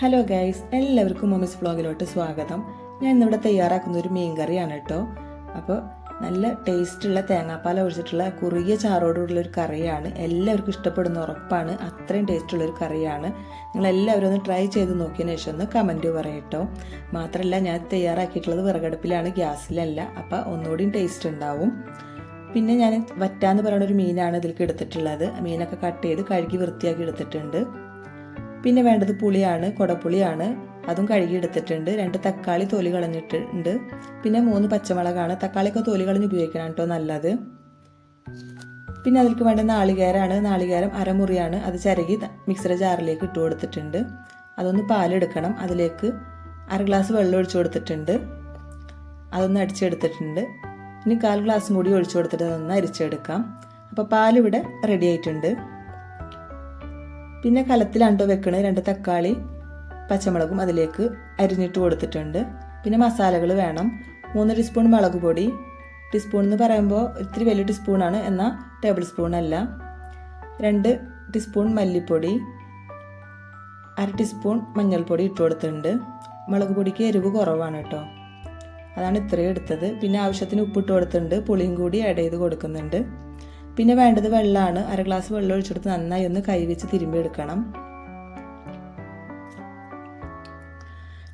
Hello guys എല്ലാവർക്കും മൊമിസ് വ്ളോഗിലോട്ട് സ്വാഗതം. ഞാൻ ഇന്നിവിടെ തയ്യാറാക്കുന്ന ഒരു മീൻ കറിയാണ് കേട്ടോ. അപ്പോൾ നല്ല ടേസ്റ്റുള്ള തേങ്ങാപ്പാൽ ഒഴിച്ചിട്ടുള്ള കുറുകിയ ചാറോടുള്ള ഒരു കറിയാണ്. എല്ലാവർക്കും ഇഷ്ടപ്പെടുന്ന ഉറപ്പാണ്. അത്രയും ടേസ്റ്റുള്ള ഒരു കറിയാണ്. നിങ്ങൾ എല്ലാവരും ഒന്ന് ട്രൈ ചെയ്ത് നോക്കിയതിന് ശേഷം ഒന്ന് കമന്റ് പറയട്ടോ. മാത്രമല്ല ഞാൻ തയ്യാറാക്കിയിട്ടുള്ളത് വിറകടുപ്പിലാണ് ഗ്യാസിലല്ല. അപ്പോൾ ഒന്നുകൂടിയും ടേസ്റ്റ് ഉണ്ടാവും. പിന്നെ ഞാൻ വറ്റാന്ന് പറയുന്ന ഒരു മീനാണ് ഇതിലേക്ക് എടുത്തിട്ടുള്ളത്. മീനൊക്കെ കട്ട് ചെയ്ത് കഴുകി വൃത്തിയാക്കി എടുത്തിട്ടുണ്ട്. പിന്നെ വേണ്ടത് പുളിയാണ് കുടപ്പുളിയാണ്. അതും കഴുകിയെടുത്തിട്ടുണ്ട്. രണ്ട് തക്കാളി തൊലി കളഞ്ഞിട്ടുണ്ട്. പിന്നെ മൂന്ന് പച്ചമുളകാണ്. തക്കാളിയൊക്കെ തൊലി കളഞ്ഞ് ഉപയോഗിക്കണം കേട്ടോ നല്ലത്. പിന്നെ അതിലേക്ക് വേണ്ട നാളികേരമാണ്. നാളികേരം അരമുറിയാണ്. അത് ചിരകി മിക്സറ ജാറിലേക്ക് ഇട്ട് കൊടുത്തിട്ടുണ്ട്. അതൊന്ന് പാലെടുക്കണം. അതിലേക്ക് അര ഗ്ലാസ് വെള്ളം ഒഴിച്ചു കൊടുത്തിട്ടുണ്ട്. അതൊന്ന് അടിച്ചെടുത്തിട്ടുണ്ട്. ഇനി കാൽ ഗ്ലാസ് കൂടി ഒഴിച്ചു കൊടുത്തിട്ട് അതൊന്ന് അരിച്ചെടുക്കാം. അപ്പോൾ പാലിവിടെ റെഡി ആയിട്ടുണ്ട്. പിന്നെ കലത്തിലാണ്ടോ വെക്കണ രണ്ട് തക്കാളി പച്ചമുളകും അതിലേക്ക് അരിഞ്ഞിട്ട് കൊടുത്തിട്ടുണ്ട്. പിന്നെ മസാലകൾ വേണം. മൂന്ന് ടീസ്പൂൺ മുളക് പൊടി ടീസ്പൂൺ എന്ന് പറയുമ്പോൾ ഇത്തിരി വലിയ ടീസ്പൂണാണ് എന്നാൽ ടേബിൾ സ്പൂൺ അല്ല. രണ്ട് ടീസ്പൂൺ മല്ലിപ്പൊടി അര ടീസ്പൂൺ മഞ്ഞൾപ്പൊടി ഇട്ട് കൊടുത്തിട്ടുണ്ട്. മുളക് പൊടിക്ക് എരിവ് കുറവാണ് കേട്ടോ. അതാണ് ഇത്രയും എടുത്തത്. പിന്നെ ആവശ്യത്തിന് ഉപ്പിട്ട് കൊടുത്തിട്ടുണ്ട്. പുളിയും കൂടി ആഡ് ചെയ്ത് കൊടുക്കുന്നുണ്ട്. പിന്നെ വേണ്ടത് വെള്ളമാണ് അര ഗ്ലാസ് വെള്ളം ഒഴിച്ചെടുത്ത് നന്നായി ഒന്ന് കൈവച്ച് തിരുമ്പി എടുക്കണം.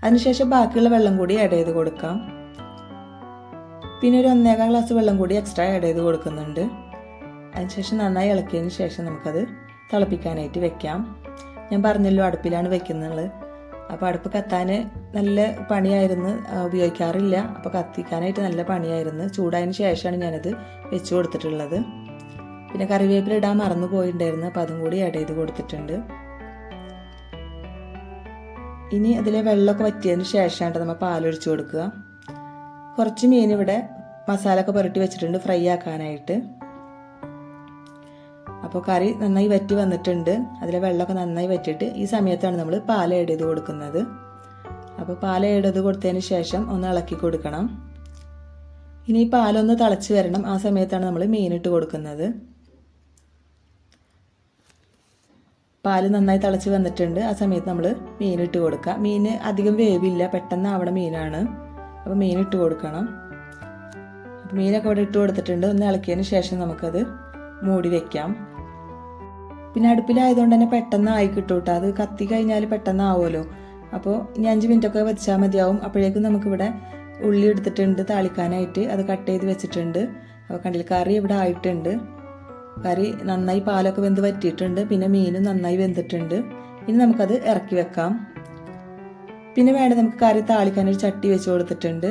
അതിനുശേഷം ബാക്കിയുള്ള വെള്ളം കൂടി ആഡ് ചെയ്ത് കൊടുക്കാം. പിന്നെ ഒരു ഒന്നേകാൽ ഗ്ലാസ് വെള്ളം കൂടി എക്സ്ട്രാ ആഡ് ചെയ്ത് കൊടുക്കുന്നുണ്ട്. അതിനുശേഷം നന്നായി ഇളക്കിയതിന് ശേഷം നമുക്കത് തിളപ്പിക്കാനായിട്ട് വെക്കാം. ഞാൻ പറഞ്ഞല്ലോ അടുപ്പിലാണ് വെക്കുന്നത്. അപ്പോൾ അടുപ്പ് കത്താൻ നല്ല പണിയായിരുന്നു. ഉപയോഗിക്കാറില്ല. അപ്പോൾ കത്തിക്കാനായിട്ട് നല്ല പണിയായിരുന്നു. ചൂടായതിന് ശേഷമാണ് ഞാനത് വെച്ച് കൊടുത്തിട്ടുള്ളത്. പിന്നെ കറിവേപ്പില ഇടാൻ മറന്നു പോയിട്ടുണ്ടായിരുന്നു അപ്പോൾ അതും കൂടി ആഡ് ചെയ്ത് കൊടുത്തിട്ടുണ്ട്. ഇനി അതിലെ വെള്ളമൊക്കെ വറ്റിയതിന് ശേഷമാണ് നമ്മൾ പാലൊഴിച്ച് കൊടുക്കുക. കുറച്ച് മീൻ ഇവിടെ മസാല ഒക്കെ പുരട്ടി വെച്ചിട്ടുണ്ട് ഫ്രൈ ആക്കാനായിട്ട്. അപ്പോൾ കറി നന്നായി വറ്റി വന്നിട്ടുണ്ട്. അതിലെ വെള്ളമൊക്കെ നന്നായി വറ്റിയിട്ട് ഈ സമയത്താണ് നമ്മൾ പാൽ ഏഡ് ചെയ്ത് കൊടുക്കുന്നത്. അപ്പോൾ പാൽ ഏഡ് ചെയ്ത് കൊടുത്തതിന് ശേഷം ഒന്ന് ഇളക്കി കൊടുക്കണം. ഇനി ഈ പാലൊന്ന് തിളച്ച് വരണം. ആ സമയത്താണ് നമ്മൾ മീനിട്ട് കൊടുക്കുന്നത്. പാൽ നന്നായി തിളച്ച് വന്നിട്ടുണ്ട്. ആ സമയത്ത് നമ്മൾ മീൻ ഇട്ട് കൊടുക്കുക മീൻ അധികം വേവില്ല. പെട്ടെന്ന് ആവണ മീനാണ്. അപ്പോൾ മീൻ ഇട്ട് കൊടുക്കണം. മീനൊക്കെ അവിടെ ഇട്ട് കൊടുത്തിട്ടുണ്ട്. ഒന്ന് ഇളക്കിയതിന് ശേഷം നമുക്കത് മൂടി വെക്കാം. പിന്നെ അടുപ്പിലായതുകൊണ്ട് തന്നെ പെട്ടെന്ന് ആയി കിട്ടും കേട്ടോ അത് കത്തി കഴിഞ്ഞാൽ പെട്ടെന്ന് ആവുമല്ലോ. അപ്പോൾ ഇനി അഞ്ച് മിനിറ്റൊക്കെ വെച്ചാൽ മതിയാവും. അപ്പോഴേക്കും നമുക്കിവിടെ ഉള്ളി എടുത്തിട്ടുണ്ട് താളിക്കാനായിട്ട്. അത് കട്ട് ചെയ്ത് വെച്ചിട്ടുണ്ട്. അപ്പോൾ കണ്ടിൽ കറി ഇവിടെ ആയിട്ടുണ്ട്. കറി നന്നായി പാലൊക്കെ വെന്ത് വറ്റിയിട്ടുണ്ട്. പിന്നെ മീനും നന്നായി വെന്തിട്ടുണ്ട്. ഇനി നമുക്കത് ഇറക്കി വെക്കാം. പിന്നെ വേണ്ട നമുക്ക് കറി താളിക്കാൻ ഒരു ചട്ടി വെച്ച് കൊടുത്തിട്ടുണ്ട്.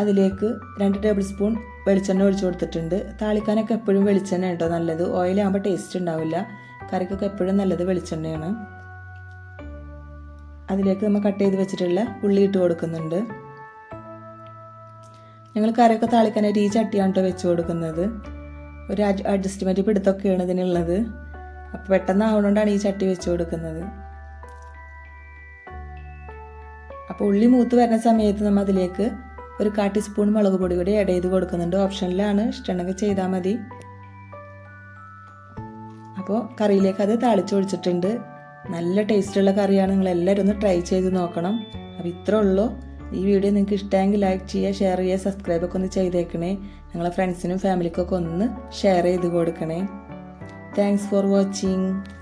അതിലേക്ക് രണ്ട് ടേബിൾ സ്പൂൺ വെളിച്ചെണ്ണ ഒഴിച്ചു കൊടുത്തിട്ടുണ്ട്. താളിക്കാനൊക്കെ എപ്പോഴും വെളിച്ചെണ്ണ കേട്ടോ നല്ലത്. ഓയിലാകുമ്പോൾ ടേസ്റ്റ് ഉണ്ടാവില്ല. കറിക്കൊക്കെ എപ്പോഴും നല്ലത് വെളിച്ചെണ്ണയാണ്. അതിലേക്ക് നമ്മൾ കട്ട് ചെയ്ത് വെച്ചിട്ടുള്ള ഉള്ളി ഇട്ട് കൊടുക്കുന്നുണ്ട്. ഞങ്ങൾ കറിയൊക്കെ താളിക്കാനായിട്ട് ഈ ചട്ടിയാണ് കേട്ടോ വെച്ച് കൊടുക്കുന്നത്. ഒരു അഡ്ജസ്റ്റ്മെന്റ് പിടുത്തൊക്കെയാണ് ഇതിനുള്ളത്. അപ്പോൾ പെട്ടെന്ന് ആവുന്നതുകൊണ്ടാണ് ഈ ചട്ടി വെച്ച് കൊടുക്കുന്നത്. അപ്പോൾ ഉള്ളി മൂത്ത് വരുന്ന സമയത്ത് നമ്മൾ അതിലേക്ക് ഒരു കാ ടീസ്പൂൺ മുളക് പൊടി കൂടി ആഡ് ചെയ്ത് കൊടുക്കുന്നുണ്ട്. ഓപ്ഷനിലാണ്. ഇഷ്ടമുണ്ടെങ്കിൽ ചെയ്താൽ മതി. അപ്പോൾ കറിയിലേക്ക് അത് താളിച്ചൊഴിച്ചിട്ടുണ്ട് നല്ല ടേസ്റ്റുള്ള കറിയാണ്. നിങ്ങൾ എല്ലാവരും ഒന്ന് ട്രൈ ചെയ്ത് നോക്കണം. അപ്പോൾ ഇത്രേ ഉള്ളൂ. ഈ വീഡിയോ നിങ്ങൾക്ക് ഇഷ്ടമെങ്കിൽ ലൈക്ക് ചെയ്യുക ഷെയർ ചെയ്യുക സബ്സ്ക്രൈബ് ഒക്കെ ഒന്ന് ചെയ്തേക്കണേ. നിങ്ങളെ ഫ്രണ്ട്സിനും ഫാമിലിക്കൊക്കെ ഒന്ന് ഷെയർ ചെയ്ത് കൊടുക്കണേ. Thanks for watching